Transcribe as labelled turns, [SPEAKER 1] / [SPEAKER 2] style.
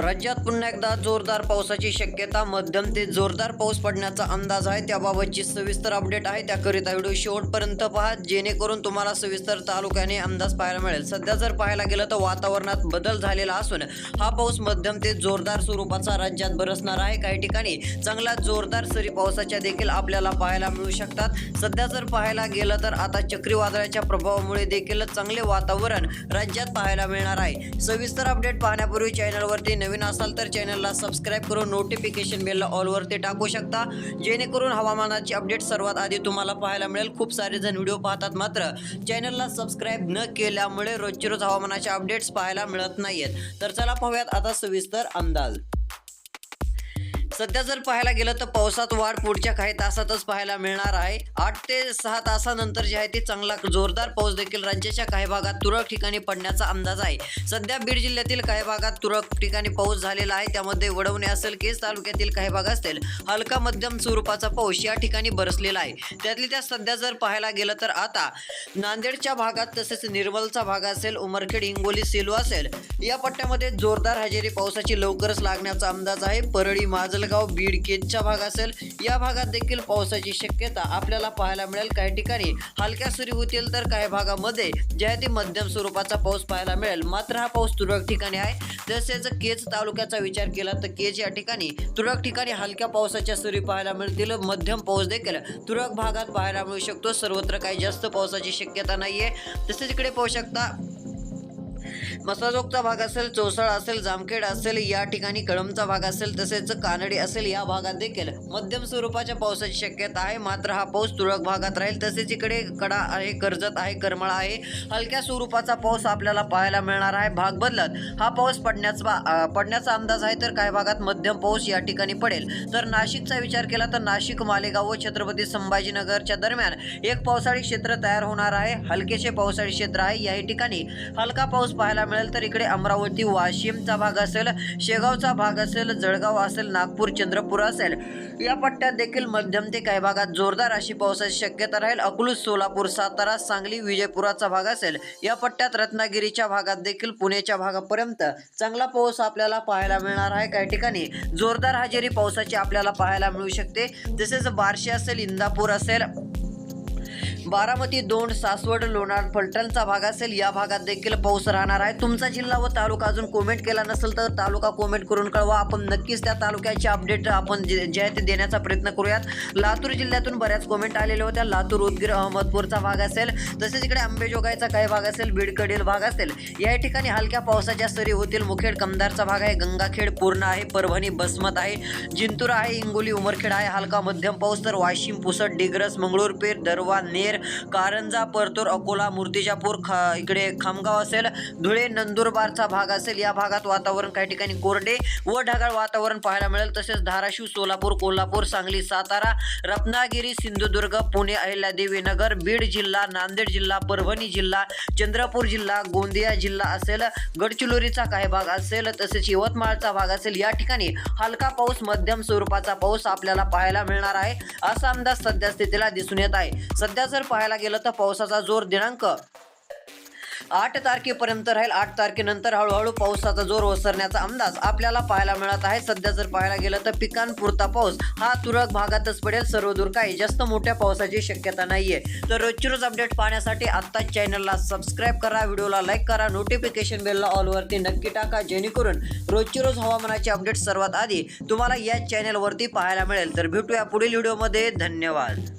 [SPEAKER 1] राज्यात पुन्हा एकदा जोरदार पावसाची शक्यता मध्यम ते जोरदार पाऊस पडण्याचा अंदाज आहे. त्याबाबतची सविस्तर अपडेट आहे. त्याकरिता व्हिडिओ शेवटपर्यंत पहा. जेणेकरून तुम्हाला सविस्तर तालुक्याने अंदाज पाहायला मिळेल. सध्या जर पाहायला गेलं तर वातावरणात बदल झालेला असून हा पाऊस मध्यम ते जोरदार स्वरूपाचा राज्यात बरसणार आहे. काही ठिकाणी चांगला जोरदार सरी पावसाच्या देखील आपल्याला पाहायला मिळू शकतात. सध्या जर पाहायला गेलं तर आता चक्रीवादळाच्या प्रभावामुळे देखील चांगले वातावरण राज्यात पाहायला मिळणार आहे. सविस्तर अपडेट पाहण्यापूर्वी चॅनलवरती नवीन असाल तर चॅनलला सबस्क्राईब करून नोटिफिकेशन बेलला ऑलवरती टाकू शकता. जेणेकरून हवामानाची अपडेट सर्वात आधी तुम्हाला पाहायला मिळेल. खूप सारे जण व्हिडिओ पाहतात मात्र चॅनलला सबस्क्राईब न केल्यामुळे रोजचे रोज हवामानाचे अपडेट्स पाहायला मिळत नाहीयेत. तर चला पाहूयात आता सविस्तर अंदाज. सध्या जर पाहायला गेलं तर पावसात वाढ पुढच्या काही तासातच पाहायला मिळणार आहे. आठ ते सहा तासानंतर जे आहे ते चांगला जोरदार पाऊस देखील राज्याच्या काही भागात तुरळक ठिकाणी पडण्याचा अंदाज आहे. सध्या बीड जिल्ह्यातील काही भागात तुरळक ठिकाणी पाऊस झालेला आहे. त्यामध्ये वडवणे असेल केस तालुक्यातील काही भाग असतील हलका मध्यम स्वरूपाचा पाऊस या ठिकाणी बरसलेला आहे. त्यातली त्या सध्या जर पाहायला गेलं तर आता नांदेडच्या भागात तसेच निर्मलचा भाग असेल उमरखेड हिंगोली सेलू असेल या पट्ट्यामध्ये जोरदार हजेरी पावसाची लवकरच लागण्याचा अंदाज आहे. परळी माजलगाव बीड केजचा भाग असेल. या भागात देखील पावसाची शक्यता आपल्याला पाहायला मिळेल. काही ठिकाणी हलक्या सुरी होतील तर काही भागामध्ये जे आहे ते मध्यम स्वरूपाचा पाऊस पाहायला मिळेल. मात्र हा पाऊस तुरळक ठिकाणी आहे. तसेच केज तालुक्याचा विचार केला तर केज या ठिकाणी तुरळक ठिकाणी हलक्या पावसाच्या सुरी पाहायला मिळतील. मध्यम पाऊस देखील तुरळक भागात पाहायला मिळू शकतो. सर्वत्र काही जास्त पावसाची शक्यता नाहीये. तसेच इकडे पाहू शकता मसाजोगचा भाग असेल चोसळ असेल जामखेड असेल या ठिकाणी कळमचा भाग असेल तसेच कानडी असेल या भागात देखील मध्यम स्वरूपाच्या पावसाची शक्यता आहे. मात्र हा पाऊस तुरळक भागात राहील. तसेच इकडे कडा आहे कर्जत आहे करमाळा आहे. हलक्या स्वरूपाचा पाऊस आपल्याला पाहायला मिळणार आहे. भाग बदलत हा पाऊस पडण्याचा पडण्याचा अंदाज आहे तर काही भागात मध्यम पाऊस या ठिकाणी पडेल. तर नाशिकचा विचार केला तर नाशिक मालेगाव व छत्रपती संभाजीनगरच्या दरम्यान एक पावसाळी क्षेत्र तयार होणार आहे. हलकेसे पावसाळी क्षेत्र आहे. याही ठिकाणी हलका पाऊस पाहायला मिळेल तर इकडे अमरावती वाशिमचा भाग असेल शेगावचा भाग असेल जळगाव असेल नागपूर चंद्रपूर असेल. या पट्ट्यात देखील मध्यम ते काही भागात जोरदार अशी पावसाची शक्यता राहील. अकलूज सोलापूर सातारा सांगली विजयपुराचा भाग असेल. या पट्ट्यात रत्नागिरीच्या भागात देखील पुण्याच्या भागापर्यंत चांगला पाऊस आपल्याला पाहायला मिळणार आहे. काही ठिकाणी जोरदार हजेरी पावसाची आपल्याला पाहायला मिळू शकते. तसेच बार्शी असेल इंदापूर असेल बारामती दोंड सासवड लोणार फलटणचा भाग असेल या भागात देखील पाऊस राहणार आहे. तुमचा जिल्हा व तालुका अजून कोमेंट केला नसेल तर तालुका कोमेंट करून कळवा. आपण नक्कीच त्या तालुक्याचे अपडेट आपण जे जे आहे ते देण्याचा प्रयत्न करूयात. लातूर जिल्ह्यातून बऱ्याच कोमेंट आलेल्या होत्या. लातूर उदगीर अहमदपूरचा भाग असेल तसेच इकडे अंबेजोगाईचा काही भाग असेल बीडकडील भाग असेल या ठिकाणी हलक्या पावसाच्या सरी होतील. मुखेड कमदारचा भाग आहे गंगाखेड पूर्ण आहे परभणी बसमत आहे जिंतूर आहे हिंगोली उमरखेड आहे. हलका मध्यम पाऊस तर वाशिम पुसद डिग्रस मंगळूरपीर दरवा नेर कारंजा परतूर अकोला मूर्तिजापूर खा इकडे खामगाव असेल धुळे नंदुरबारचा भाग असेल या भागात वातावरण काही ठिकाणी कोरडे व ढगाळ वातावरण पाहायला मिळेल. तसेच धाराशिव सोलापूर कोल्हापूर सांगली सातारा रत्नागिरी सिंधुदुर्ग पुणे अहिल्यादेवी नगर बीड जिल्हा नांदेड जिल्हा परभणी जिल्हा चंद्रपूर जिल्हा गोंदिया जिल्हा असेल गडचिरोलीचा काही भाग असेल तसेच यवतमाळचा भाग असेल या ठिकाणी हलका पाऊस मध्यम स्वरूपाचा पाऊस आपल्याला पाहायला मिळणार आहे. असा अंदाज सध्या स्थितीला दिसून येत आहे. सध्या जर पाहायला गेलं तर पावसाचा जोर दिनांक आठ तारखेपर्यंत राहील. आठ तारखेनंतर हळूहळू पावसाचा जोर ओसरण्याचा अंदाज आपल्याला पाहायला मिळत आहे. सध्या जर पाहायला गेलं तर पिकांपुरता पाऊस हा तुरळक भागातच पडेल. सर्वदूर काही जास्त मोठ्या पावसाची शक्यता नाहीये. तर रोजची रोज अपडेट पाहण्यासाठी आत्ताच चॅनलला सबस्क्राईब करा. व्हिडिओला लाईक करा. नोटिफिकेशन बेलला ऑलवरती नक्की टाका. जेणेकरून रोजची रोज हवामानाची अपडेट सर्वात आधी तुम्हाला या चॅनलवरती पाहायला मिळेल. तर भेटूया पुढील व्हिडिओमध्ये धन्यवाद.